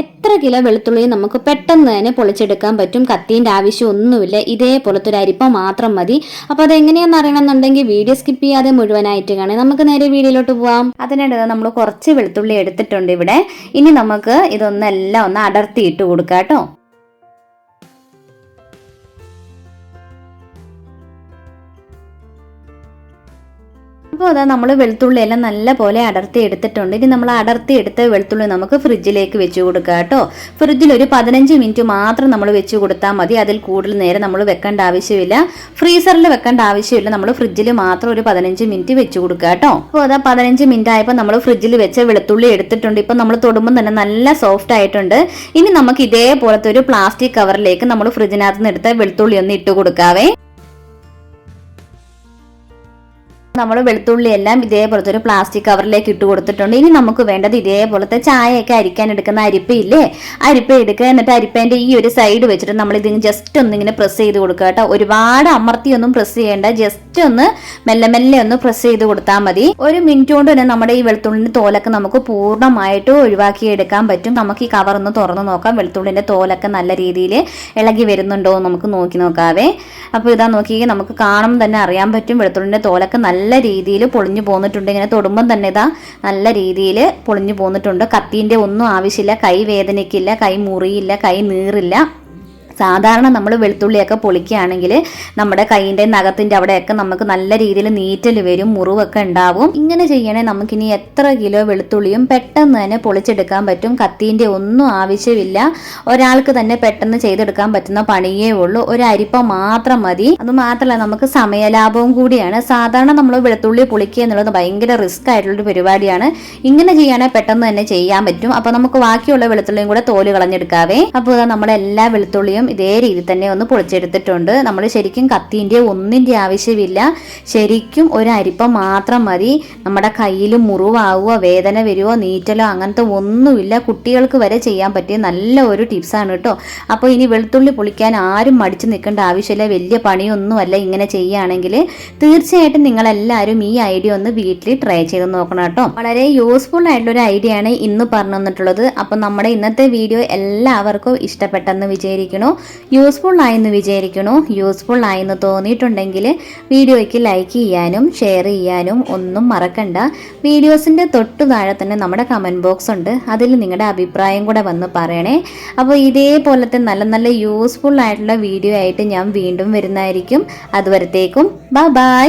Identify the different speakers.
Speaker 1: എത്ര കിലോ വെളുത്തുള്ളി നമുക്ക് പെട്ടെന്ന് തന്നെ പൊളിച്ചെടുക്കാൻ പറ്റും? കത്തീന്റെ ആവശ്യമൊന്നുമില്ല. ഇതേപോലത്തെ ഒരു അരിപ്പ മാത്രം മതി. അപ്പോൾ അതെങ്ങനെയാണെന്ന് അറിയണമെന്നുണ്ടെങ്കിൽ വീഡിയോ സ്കിപ്പ് ചെയ്യാതെ മുഴുവനായിട്ട് കാണാം നമുക്ക് നേരെ വീഡിയോയിലോട്ട് പോവാം.
Speaker 2: അതിനിടെ നമ്മൾ കുറച്ച് വെളുത്തുള്ളി എടുത്തിട്ടുണ്ട് ഇവിടെ. ഇനി നമുക്ക് ഇതൊന്നെല്ലാം ഒന്ന് അടർത്തി ഇട്ട് കൊടുക്കാം കേട്ടോ. അപ്പോൾ അതാ നമ്മൾ വെളുത്തുള്ളി എല്ലാം നല്ല പോലെ അടർത്തി എടുത്തിട്ടുണ്ട്. ഇനി നമ്മൾ അടർത്തി എടുത്ത വെളുത്തുള്ളി നമുക്ക് ഫ്രിഡ്ജിലേക്ക് വെച്ച് കൊടുക്കുക കേട്ടോ. ഫ്രിഡ്ജിൽ ഒരു പതിനഞ്ച് മിനിറ്റ് മാത്രം നമ്മൾ വെച്ച് കൊടുത്താൽ മതി. അതിൽ കൂടുതൽ നേരം നമ്മൾ വെക്കേണ്ട ആവശ്യമില്ല. ഫ്രീസറിൽ വെക്കേണ്ട ആവശ്യമില്ല. നമ്മൾ ഫ്രിഡ്ജിൽ മാത്രം ഒരു പതിനഞ്ച് മിനിറ്റ് വെച്ച് കൊടുക്കുക കേട്ടോ. അപ്പോൾ അതാ പതിനഞ്ച് മിനിറ്റ് ആയപ്പോൾ നമ്മൾ ഫ്രിഡ്ജിൽ വെച്ച വെളുത്തുള്ളി എടുത്തിട്ടുണ്ട്. ഇപ്പം നമ്മൾ തൊടുമ്പോൾ തന്നെ നല്ല സോഫ്റ്റ് ആയിട്ടുണ്ട്. ഇനി നമുക്ക് ഇതേപോലത്തെ ഒരു പ്ലാസ്റ്റിക് കവറിലേക്ക് നമ്മൾ ഫ്രിഡ്ജിനകത്ത് നിന്ന് എടുത്ത വെളുത്തുള്ളി ഒന്ന് ഇട്ട് കൊടുക്കാവേ. നമ്മൾ വെളുത്തുള്ളി എല്ലാം ഇതേപോലത്തെ ഒരു പ്ലാസ്റ്റിക് കവറിലേക്ക് ഇട്ട് കൊടുത്തിട്ടുണ്ട്. ഇനി നമുക്ക് വേണ്ടത് ഇതേപോലത്തെ ചായയൊക്കെ അരിക്കാൻ എടുക്കുന്ന അരിപ്പയില്ലേ? അരിപ്പ എടുക്കുക എന്നിട്ട് അരിപ്പേന്റെ ഈ ഒരു സൈഡ് വെച്ചിട്ട് നമ്മൾ ഇതിന് ജസ്റ്റ് ഒന്നിങ്ങനെ പ്രസ് ചെയ്ത് കൊടുക്കുക കേട്ടോ. ഒരുപാട് അമർത്തിയൊന്നും പ്രസ് ചെയ്യേണ്ട. ജസ്റ്റ് ഒന്ന് മെല്ലെ മെല്ലെ ഒന്ന് പ്രസ് ചെയ്ത് കൊടുത്താൽ മതി. ഒരു മിനിറ്റ് കൊണ്ട് തന്നെ നമ്മുടെ ഈ വെളുത്തുള്ളിന്റെ തോലൊക്കെ നമുക്ക് പൂർണമായിട്ട് ഒഴിവാക്കി എടുക്കാൻ പറ്റും. നമുക്ക് ഈ കവർ ഒന്ന് തുറന്ന് നോക്കാം. വെളുത്തുള്ളിന്റെ തോലൊക്കെ നല്ല രീതിയിൽ ഇളകി വരുന്നുണ്ടോ എന്ന് നമുക്ക് നോക്കി നോക്കാവേ. അപ്പോൾ ഇതാ നോക്കി നമുക്ക് കാണുമ്പോൾ തന്നെ അറിയാൻ പറ്റും വെളുത്തുള്ളിന്റെ തോലൊക്കെ നല്ല രീതിയിൽ പൊളിഞ്ഞു പോന്നിട്ടുണ്ട്. ഇങ്ങനെ തൊടുമ്പം തന്നെ ഇതാ നല്ല രീതിയിൽ പൊളിഞ്ഞു പോന്നിട്ടുണ്ട്. കത്തീന്റെ ഒന്നും ആവശ്യമില്ല. കൈ വേദനയ്ക്കില്ല കൈ മുറിയില്ല കൈ നീറില്ല. സാധാരണ നമ്മൾ വെളുത്തുള്ളിയൊക്കെ പൊളിക്കുകയാണെങ്കിൽ നമ്മുടെ കൈയിന്റെ നഖത്തിന്റെ അവിടെയൊക്കെ നമുക്ക് നല്ല രീതിയിൽ നീറ്റൽ വരും മുറിവൊക്കെ ഉണ്ടാവും. ഇങ്ങനെ ചെയ്യണേ നമുക്കിനി എത്ര കിലോ വെളുത്തുള്ളിയും പെട്ടെന്ന് തന്നെ പൊളിച്ചെടുക്കാൻ പറ്റും. കത്തീന്റെ ഒന്നും ആവശ്യമില്ല. ഒരാൾക്ക് തന്നെ പെട്ടെന്ന് ചെയ്തെടുക്കാൻ പറ്റുന്ന പണിയേ ഉള്ളൂ. ഒരു അരിപ്പ മാത്രം മതി. അത് മാത്രമല്ല നമുക്ക് സമയലാഭവും കൂടിയാണ്. സാധാരണ നമ്മൾ വെളുത്തുള്ളി പൊളിക്കുക എന്നുള്ളത് ഭയങ്കര റിസ്ക് ആയിട്ടുള്ളൊരു പരിപാടിയാണ്. ഇങ്ങനെ ചെയ്യുകയാണെങ്കിൽ പെട്ടെന്ന് തന്നെ ചെയ്യാൻ പറ്റും. അപ്പോൾ നമുക്ക് ബാക്കിയുള്ള വെളുത്തുള്ളിയും കൂടെ തോൽ കളഞ്ഞെടുക്കാവേ. അപ്പോൾ നമ്മുടെ എല്ലാ വെളുത്തുള്ളിയും ഇതേ രീതി തന്നെ ഒന്ന് പൊളിച്ചെടുത്തിട്ടുണ്ട്. നമ്മൾ ശരിക്കും കത്തിന്റെ ഒന്നിന്റെ ആവശ്യമില്ല. ശരിക്കും ഒരു അരിപ്പ മാത്രം മതി. നമ്മുടെ കയ്യിൽ മുറിവാവുകയോ വേദന വരുമോ നീറ്റലോ അങ്ങനത്തെ ഒന്നുമില്ല. കുട്ടികൾക്ക് വരെ ചെയ്യാൻ പറ്റിയ നല്ല ഒരു ടിപ്സാണ് കേട്ടോ. അപ്പോൾ ഇനി വെളുത്തുള്ളി പൊളിക്കാൻ ആരും മടിച്ച് നിൽക്കേണ്ട ആവശ്യമില്ല. വലിയ പണിയൊന്നുമല്ല ഇങ്ങനെ ചെയ്യുകയാണെങ്കിൽ തീർച്ചയായിട്ടും നിങ്ങളെല്ലാവരും ഈ ഐഡിയ ഒന്ന് വീട്ടിൽ ട്രൈ ചെയ്ത് നോക്കണം കേട്ടോ. വളരെ യൂസ്ഫുൾ ആയിട്ടുള്ള ഒരു ഐഡിയ ആണ് ഇന്ന് പറഞ്ഞു തന്നിട്ടുള്ളത് അപ്പോൾ നമ്മുടെ ഇന്നത്തെ വീഡിയോ എല്ലാവർക്കും ഇഷ്ടപ്പെട്ടെന്ന് വിചാരിക്കണു യൂസ്ഫുൾ ആയെന്ന് വിചാരിക്കണു. യൂസ്ഫുൾ ആയെന്ന് തോന്നിയിട്ടുണ്ടെങ്കിൽ വീഡിയോയ്ക്ക് ലൈക്ക് ചെയ്യാനും ഷെയർ ചെയ്യാനും ഒന്നും മറക്കണ്ട. വീഡിയോസിന്റെ തൊട്ടു താഴെ തന്നെ നമ്മുടെ കമന്റ് ബോക്സ് ഉണ്ട്. അതിൽ നിങ്ങളുടെ അഭിപ്രായം കൂടെ വന്ന് പറയണേ. അപ്പോൾ ഇതേപോലത്തെ നല്ല നല്ല യൂസ്ഫുൾ ആയിട്ടുള്ള വീഡിയോ ആയിട്ട് ഞാൻ വീണ്ടും വരുന്നതായിരിക്കും. അതുവരത്തേക്കും ബൈ ബൈ